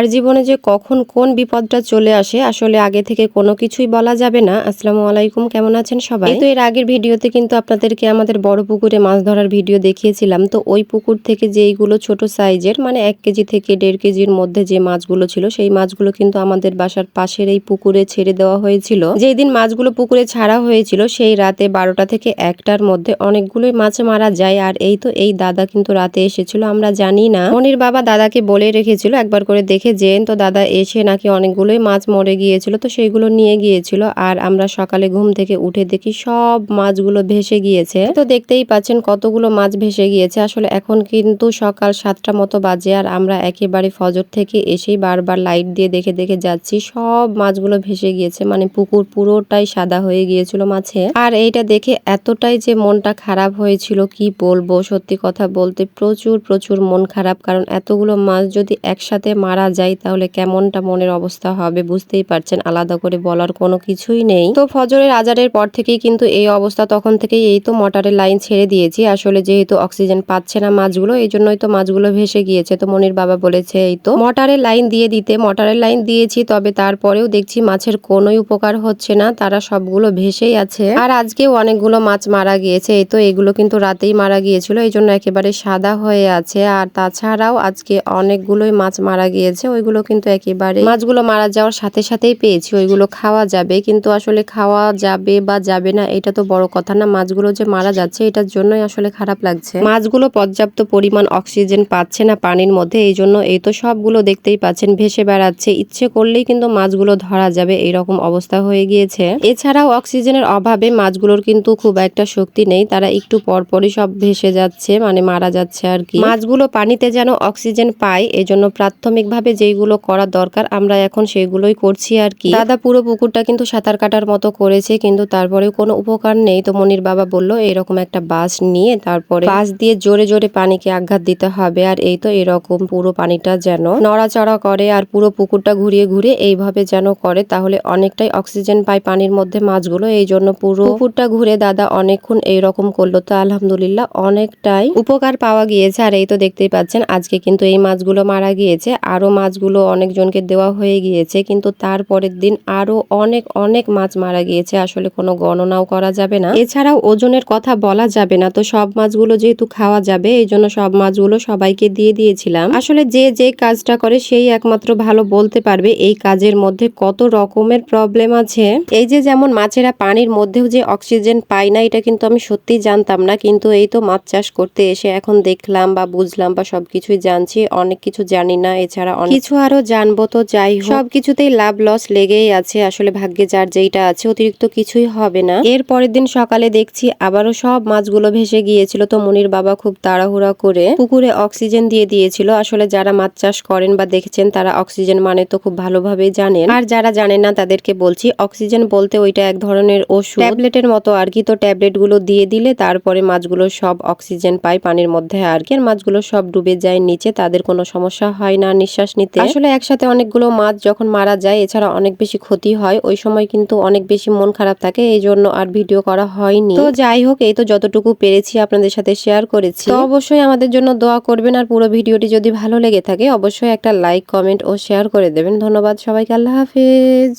কার জীবনে যে কখন কোন বিপদটা চলে আসে, আসলে আগে থেকে কোনো কিছুই বলা যাবে না। আসসালামু আলাইকুম, কেমন আছেন সবাই? তো এর আগের ভিডিওতে কিন্তু আপনাদেরকে আমাদের বড় পুকুরে মাছ ধরার ভিডিও দেখিয়েছিলাম। তো ওই পুকুর থেকে যেইগুলো ছোট সাইজের মানে এক কেজি থেকে দেড় কেজির মধ্যে যে মাছগুলো ছিল, সেই মাছগুলো কিন্তু আমাদের বাসার পাশের এই পুকুরে ছেড়ে দেওয়া হয়েছিল। যেই দিন মাছগুলো পুকুরে ছাড়া হয়েছিল, সেই রাতে বারোটা থেকে একটার মধ্যে অনেকগুলোই মাছ মারা যায়। আর এই তো এই দাদা কিন্তু রাতে এসেছিল, আমরা জানি না। মনির বাবা দাদাকে বলে রেখেছিল, একবার করে দেখে যেন তো দাদা এসে নাকি অনেকগুলোই মাছ মরে গিয়েছিল, তো সেইগুলো নিয়ে গিয়েছিল। আর আমরা সকালে ঘুম থেকে উঠে দেখি সব মাছগুলো ভেসে গিয়েছে। তো দেখতেই পাচ্ছেন কতগুলো মাছ ভেসে গিয়েছে। আসলে এখন কিন্তু সকাল সাতটা মতো বাজে, আর আমরা একেবারে ফজর থেকে এসেই বারবার লাইট দিয়ে দেখে দেখে যাচ্ছি। সব মাছগুলো ভেসে গিয়েছে মানে পুকুর পুরোটাই সাদা হয়ে গিয়েছিল মাছে। আর এইটা দেখে এতটাই যে মনটা খারাপ হয়েছিল, কি বলব? সত্যি কথা বলতে প্রচুর প্রচুর মন খারাপ, কারণ এতগুলো মাছ যদি একসাথে মারা যায়, তাহলে কেমনটা মনের অবস্থা হবে বুঝতেই পারছেন, আলাদা করে বলার কোনো কিছুই নেই। তো ফজরের আজারের পর থেকেই কিন্তু এই অবস্থা, তখন থেকেই এই তো মোটরের লাইন ছেড়ে দিয়েছি। আসলে যেহেতু অক্সিজেন পাচ্ছে না মাছগুলো, এই জন্যই তো মাছগুলো ভেসে গিয়েছে। তো মনির বাবা বলেছে, এই তো মোটরের লাইন দিয়ে দিতে, মোটরের লাইন দিয়েছি, তবে তারপরেও দেখছি মাছের কোনোই উপকার হচ্ছে না, তারা সবগুলো ভেসেই আছে। আর আজকেও অনেকগুলো মাছ মারা গিয়েছে, এই তো এগুলো কিন্তু রাতেই মারা গিয়েছিল, এই জন্য একেবারে সাদা হয়ে আছে। আর তাছাড়াও আজকে অনেকগুলোই মাছ মারা গিয়েছে। ওইগুলো কিন্তু একেবারে মাছগুলো মারা যাওয়ার সাথে সাথেই পেয়েছি, ওইগুলো খাওয়া যাবে। কিন্তু আসলে খাওয়া যাবে বা যাবে না, এটা তো বড় কথা না। মাছগুলো যে মারা যাচ্ছে, এটার জন্যই আসলে খারাপ লাগছে। মাছগুলো পর্যাপ্ত পরিমাণ অক্সিজেন পাচ্ছে না পানির মধ্যে, এই জন্য এই তো সবগুলো দেখতেই পাচ্ছেন, ভেসে বেড়াচ্ছে। ইচ্ছে করলেই কিন্তু মাছগুলো ধরা যাবে, এইরকম অবস্থা হয়ে গিয়েছে। এছাড়াও অক্সিজেনের অভাবে মাছগুলোর কিন্তু খুব একটা শক্তি নেই, তারা একটু পরপরই সব ভেসে যাচ্ছে মানে মারা যাচ্ছে আর কি। মাছগুলো পানিতে যেন অক্সিজেন পায়, এজন্য প্রাথমিকভাবে যেইগুলো করা দরকার, আমরা এখন সেগুলোই করছি আর কি। দাদা পুরো পুকুরটা কিন্তু সাঁতার কাটার মতো করেছে, কিন্তু তারপরেও কোনো উপকার নেই। তো মনির বাবা বলল, এরকম একটা বাস নিয়ে তারপরে বাস দিয়ে জোরে জোরে পানিকে আঘাত দিতে হবে। আর এই তো এরকম পুরো পানিটা যেন নড়াচড়া করে আর পুরো পুকুরটা ঘুরিয়ে ঘুরিয়ে এইভাবে যেন করে, তাহলে অনেকটাই অক্সিজেন পায় পানির মধ্যে মাছগুলো। এই জন্য পুরো পুকুরটা ঘুরে দাদা অনেকক্ষণ এইরকম করল। তো আলহামদুলিল্লাহ অনেকটাই উপকার পাওয়া গিয়েছে। আর এই তো দেখতেই পাচ্ছেন, আজকে কিন্তু এই মাছগুলো মারা গিয়েছে। আরও মাছগুলো অনেকজনকে দেওয়া হয়ে গিয়েছে, কিন্তু তারপরের দিন আরও অনেক অনেক মাছ মারা গিয়েছে। আসলে কোনো গণনাও করা যাবে না। এছাড়াও ওজনের কথা বলা যাবে না, তো সব মাছগুলো যেহেতু খাওয়া যাবে, এই জন্য সব মাছগুলো সবাইকে দিয়ে দিয়েছিলাম। আসলে যে যে কাজটা করে সেই একমাত্র ভালো বলতে পারবে এই কাজের মধ্যে কত রকমের প্রবলেম আছে। এই যে, যেমন মাছেরা পানির মধ্যেও যে অক্সিজেন পায় না, এটা কিন্তু আমি সত্যি জানতাম না, কিন্তু এই তো মাছ চাষ করতে এসে এখন দেখলাম বা বুঝলাম বা সবকিছুই জানছি, অনেক কিছু জানি না, এছাড়া কিছু আরও জানব তো যাই হোক। সবকিছুতেই লাভ লস লেগেই আছে আসলে ভাগ্যে যার যেইটা আছে অতিরিক্ত কিছুই হবে না। এর পরের দিন সকালে দেখছি আবারও সব মাছগুলো ভেসে গিয়েছিল তো মনির বাবা খুব তাড়াহুড়া করে পুকুরে অক্সিজেন দিয়ে দিয়েছিল। আসলে যারা মাছ চাষ করেন বা দেখেছেন তারা অক্সিজেন মানে তো খুব ভালোভাবে জানেন। আর যারা জানেন না তাদেরকে বলছি অক্সিজেন বলতে ওইটা এক ধরনের ওষুধ। ট্যাবলেটের মতো আর কি তো ট্যাবলেটগুলো দিয়ে দিলে তারপরে মাছগুলো সব অক্সিজেন পায় পানির মধ্যে আর কি। আর মাছগুলো সব ডুবে যায় নিচে তাদের কোনো সমস্যা হয় না নিঃশ্বাস নিতে? আসলে একসাথে অনেকগুলো মাছ যখন মারা যায়, এছাড়া অনেক বেশি ক্ষতি হয়। ওই সময় কিন্তু অনেক বেশি মন খারাপ থাকে, এই জন্য আর ভিডিও করা হয়নি। তো যাই হোক, এই তো যতটুকু পেরেছি আপনাদের সাথে শেয়ার করেছি। তো অবশ্যই আমাদের জন্য দোয়া করবেন, আর পুরো ভিডিওটি যদি ভালো লেগে থাকে, অবশ্যই একটা লাইক, কমেন্ট ও শেয়ার করে দেবেন। ধন্যবাদ সবাইকে, আল্লাহ হাফেজ।